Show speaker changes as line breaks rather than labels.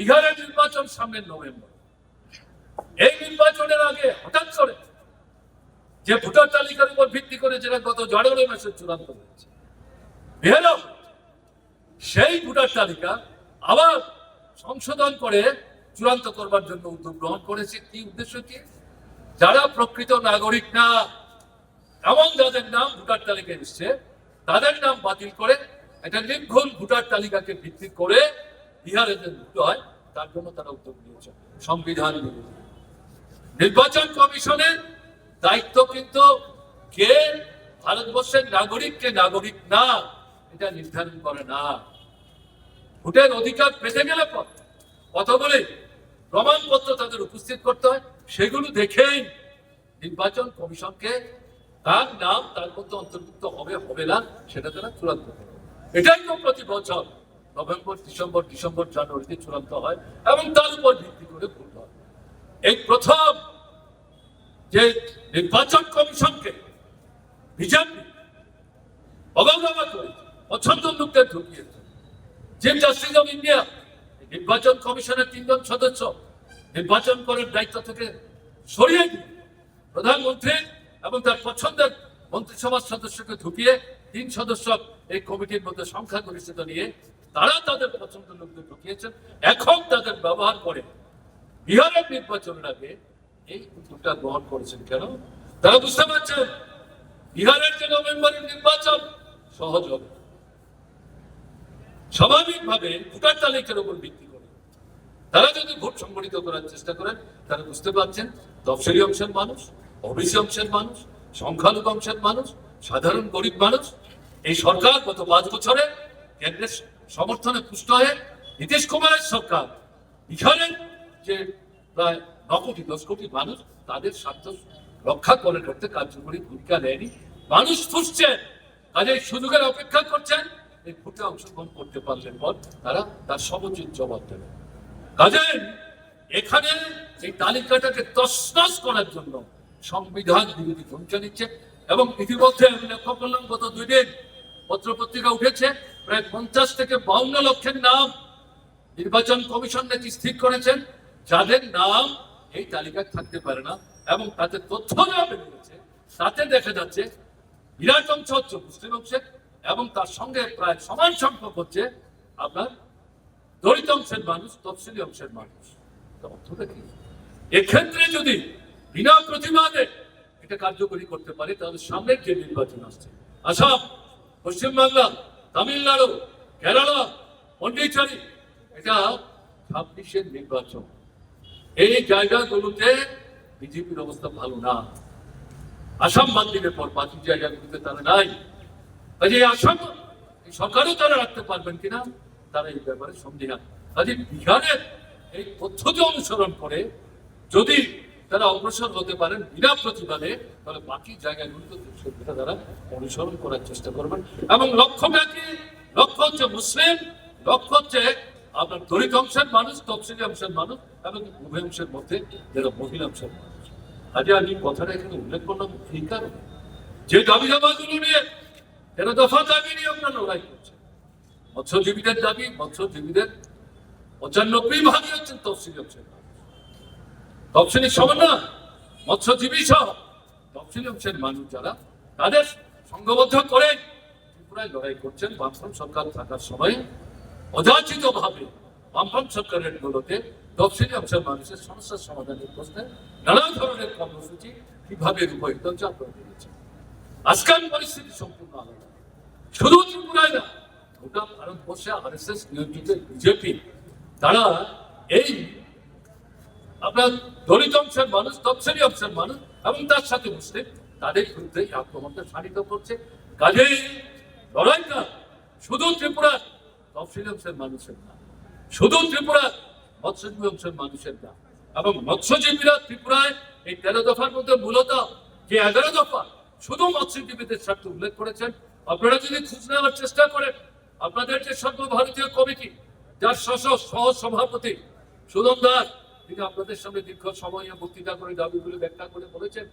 বিহারের নির্বাচন সামনের নভেম্বর। এই নির্বাচনের আগে হঠাৎ করে যে ভোটার তালিকার উপর ভিত্তি করে যেটা গত জানুয়ারি মাসে চূড়ান্ত হয়েছে সেই ভোটার তালিকা আবার সংশোধন করে চূড়ান্ত করবার জন্য উদ্যোগ গ্রহণ করেছে। কি উদ্দেশ্য কি? যারা প্রকৃত নাগরিক না, এমন যাদের নাম ভোটার তালিকায় এসছে, তাদের নাম বাতিল করে একটা নির্ভুল ভোটার তালিকাকে ভিত্তি করে বিহারে যে ভোট হয়, তার জন্য তারা উদ্যোগ নিয়েছে। সংবিধান নির্বাচন কমিশনের দায়িত্ব কিন্তু কে? ভারতবর্ষের নাগরিক কে নাগরিক না, এটা নির্ধারণ করে না। ভোটের অধিকার পেতে গেলে পর কতগুলি প্রমাণপত্র তাদের উপস্থিত করতে হয়, সেগুলো দেখেই নির্বাচন কমিশনকে তার নাম, তার মধ্যে অন্তর্ভুক্ত হবে হবে না, সেটা তারা চূড়ান্ত এটাই তো প্রতি বছর। নভেম্বর, ডিসেম্বর ডিসেম্বর, জানুয়ারিতে চূড়ান্ত হয় এবং তার উপর ভিত্তি করে ভোট হয়। এই প্রথম যে নির্বাচন কমিশনকে বিজেপি অবজ্ঞা করে, পছন্দ লোকদের ঢুকিয়েছে চিফ জাস্টিস অফ ইন্ডিয়া নির্বাচন কমিশনের তিনজন সদস্য নির্বাচন করার দায়িত্ব থেকে সরিয়ে দিয়ে প্রধানমন্ত্রী এবং তার পছন্দের মন্ত্রিসভার সদস্যকে ঢুকিয়ে তিন সদস্য এই কমিটির মধ্যে সংখ্যাগরিষ্ঠতা নিয়ে তারা তাদের পছন্দের লোকদের ঢুকিয়েছেন এখন তাদের ব্যবহার করে বিহারের নির্বাচনের আগে এই উদ্যোগটা গ্রহণ করেছেন কেন? তারা বুঝতে পারছেন, বিহারের যে নভেম্বরের নির্বাচন সহজ হবে। স্বাভাবিকভাবে ভোটার তালিকার উপর ভিত্তি করে। তারা যদি ভোট সংগঠিত করার চেষ্টা করেন, তারা বুঝতে পারছেন, তফসিলি অংশের মানুষ অবিসি অংশের মানুষ, সংখ্যালঘু অংশের মানুষ, সাধারণ গরিব মানুষ, এই সরকার গত পাঁচ বছরে কেন্দ্রের সমর্থনে পুষ্ট হয়ে নীতিশ কুমারের সরকার। বিহারের যে প্রায় ন কোটি, দশ কোটি মানুষ তাদের স্বার্থ রক্ষা করে করতে কার্যকরী ভূমিকা নেয়নি। মানুষ ফুসছে কাজে সুযোগের অপেক্ষা করছেন। এই ভোটে অংশগ্রহণ করতে পারলেন পর তারা তার সমুচিত জবাব দেবে। কাজেই এখানে এই তালিকাটাকে তসনস করার জন্য সংবিধান বিরোধী ভূমিকা নিচ্ছে এবং ইতিমধ্যে আমি লক্ষ্য করলাম, গত দুই দিন পত্রপত্রিকা উঠেছে প্রায় পঞ্চাশ থেকে বাউন্ন লক্ষের নাম নির্বাচন কমিশন নাকি স্থির করেছেন। যাদের নাম এই তালিকায় থাকতে পারে না এবং তাতে তথ্য যা বেরিয়েছে তাতে দেখা যাচ্ছে বিরাট অংশ হচ্ছে মুসলিম অংশের এবং তার সঙ্গে প্রায় সমান সংখ্যক হচ্ছে আপনার দলিত অংশের মানুষ, তফসিলি অংশের মানুষ। অর্থটা কি? এক্ষেত্রে যদি বিনা প্রতিবাদে এটা কার্যকরী করতে পারে, তাহলে সামনের যে নির্বাচন আসছে, আসাম, পশ্চিমবাংলা তামিলনাড়ু, কেরালা, পন্ডিচেরি, এটা ছাব্বিশের নির্বাচন। এই জায়গাগুলোতে বিজেপির অবস্থা ভালো না। আসাম বাদ দিলে পর বাকি জায়গাগুলোতে তারা নাই। কাজে আসাম সরকারও তারা রাখতে পারবেন কিনা, তারা এই ব্যাপারে সন্দেহান কাজে বিহারের এই পদ্ধতি অনুসরণ করে, যদি তারা অগ্রসর হতে পারেন বিনা প্রতিবাদে, তাহলে বাকি জায়গাগুলোতে সেটা তারা অনুসরণ করার চেষ্টা করবেন। এবং লক্ষ্যটা কি লক্ষ্য হচ্ছে মুসলিম, লক্ষ্য হচ্ছে আপনার দলিত অংশের মানুষ, তফসিলি অংশের মানুষ, এবং উভয় অংশের মধ্যে যারা মহিলা অংশের মানুষ। আজকে আমি কথাটা এখানে উল্লেখ করলাম, এই কারণে। যে দাবি দাবাগুলো নিয়ে তেরো দফা দাবি নিয়ে আমরা লড়াই করছি মৎস্যজীবীদের দাবি, মৎস্যজীবীদের পঁচানব্বই ভাগই হচ্ছেন তফসিলি অংশের মানুষ। তফসিলি সমান না মৎস্যজীবী সহ তফসিলি অংশের মানুষ যারা, তাদের সংঘবদ্ধ করে ত্রিপুরায় লড়াই করছেন বামফ্রন্ট সরকার থাকার সময় অযাচিত ভাবে বামফ্রন্ট সরকারের গুলোতে তফসিলি অংশের মানুষের সমস্যার সমাধানের প্রশ্নে নানা ধরনের কর্মসূচি কীভাবে রূপায়িত হচ্ছে আপনারা আজকাল পরিস্থিতি সম্পূর্ণ আলাদা। শুধু ত্রিপুরায় না, গোটা ভারতবর্ষে আর এস এস নিয়োজিত বিজেপি, তারা এই আপনার দলিত অংশের মানুষ তফসিলি অংশের মানুষ এবং তার সাথে মুসলিম। তাদের বিরুদ্ধে আক্রমণটা সারিত করছে। কাজেই লড়াইটা শুধু ত্রিপুরা তফসিলি অংশের মানুষের না, শুধু ত্রিপুরা মৎস্যজীবী অংশের মানুষের না, এবং মৎস্যজীবীরা ত্রিপুরায় এই তেরো দফার মধ্যে মূলত যে এগারো দফা শুধু মৎস্যজীবীদের স্বার্থে উল্লেখ করেছেন, আপনারা যদি খোঁজ নেওয়ার চেষ্টা করেন, আপনাদের যে সর্বভারতীয় কমিটি, যার সহ সভাপতি সুদন দাস তিনি আপনাদের সামনে দীর্ঘ সময় বক্তৃতা করে দাবিগুলো ব্যাখ্যা করে বলেছেন